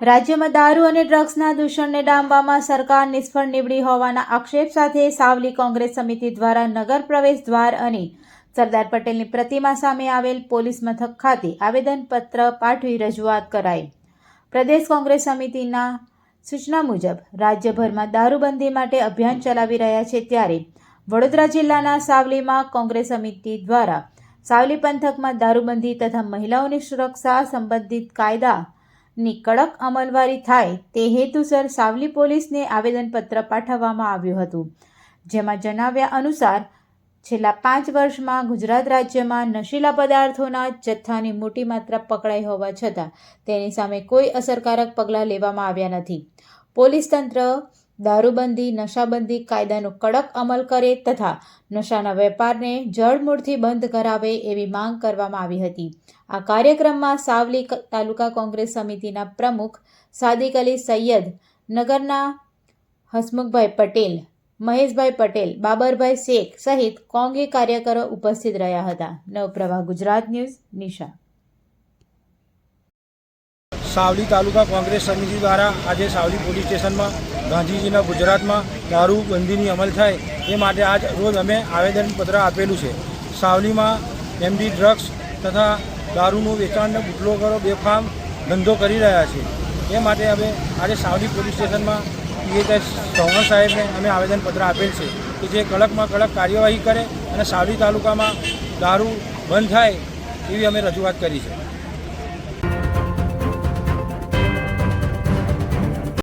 રાજ્યમાં દારૂ અને ડ્રગ્સના દૂષણને ડામવામાં સરકાર નિષ્ફળ નીવડી હોવાના આક્ષેપ સાથે સાવલી કોંગ્રેસ સમિતિ દ્વારા નગર પ્રવેશ દ્વાર અને સરદાર પટેલની પ્રતિમા સામે આવેલ પોલીસ મથક ખાતે આવેદનપત્ર પાઠવી રજૂઆત કરાઈ. પ્રદેશ કોંગ્રેસ સમિતિના સૂચના મુજબ, રાજ્યભરમાં દારૂબંધી માટે અભિયાન ચલાવી રહ્યા છે ત્યારે વડોદરા જિલ્લાના સાવલીમાં કોંગ્રેસ સમિતિ દ્વારા સાવલી પંથકમાં દારૂબંધી તથા મહિલાઓની સુરક્ષા સંબંધિત કાયદાની કડક અમલવારી થાય તે હેતુસર સાવલી પોલીસને આવેદનપત્ર પાઠવવામાં આવ્યું હતું. જેમાં જણાવ્યા અનુસાર, છેલ્લા પાંચ વર્ષમાં ગુજરાત રાજ્યમાં નશીલા પદાર્થોના જથ્થાની મોટી માત્રા પકડાઈ હોવા છતાં તેની સામે કોઈ અસરકારક પગલાં લેવામાં આવ્યા નથી. પોલીસ તંત્ર દારૂબંધી, નશાબંધી કાયદાનો કડક અમલ કરે તથા નશાના વેપારને જળમૂળથી બંધ કરાવે એવી માંગ કરવામાં આવી હતી. આ કાર્યક્રમમાં સાવલી તાલુકા કોંગ્રેસ સમિતિના પ્રમુખ સાદિક અલી સૈયદ, નગરના હસમુખભાઈ પટેલ, મહેશભાઈ પટેલ, બાબરભાઈ શેખ સહિત કોંગી કાર્યકરો ઉપસ્થિત રહ્યા હતા. નવપ્રભા ગુજરાત ન્યૂઝ, નિશા. સાવલી તાલુકા કોંગ્રેસ સમિતિ દ્વારા આજે સાવલી પોલીસ સ્ટેશનમાં, ગાંધીજીના ગુજરાતમાં દારૂબંધીની અમલ થાય એ માટે આજ રોજ અમે આવેદનપત્ર આપેલું છે. સાવલીમાં એમડી ડ્રગ્સ તથા દારૂનું વેચાણને બુટલો કરો બેફામ ધંધો કરી રહ્યા છે. એ માટે અમે આજે સાવલી પોલીસ સ્ટેશનમાં પીએચઆઈ ચૌહાણ સાહેબને અમે આવેદનપત્ર આપેલ છે કે જે કડકમાં કડક કાર્યવાહી કરે અને સાવલી તાલુકામાં દારૂ બંધ થાય એવી અમે રજૂઆત કરી છે.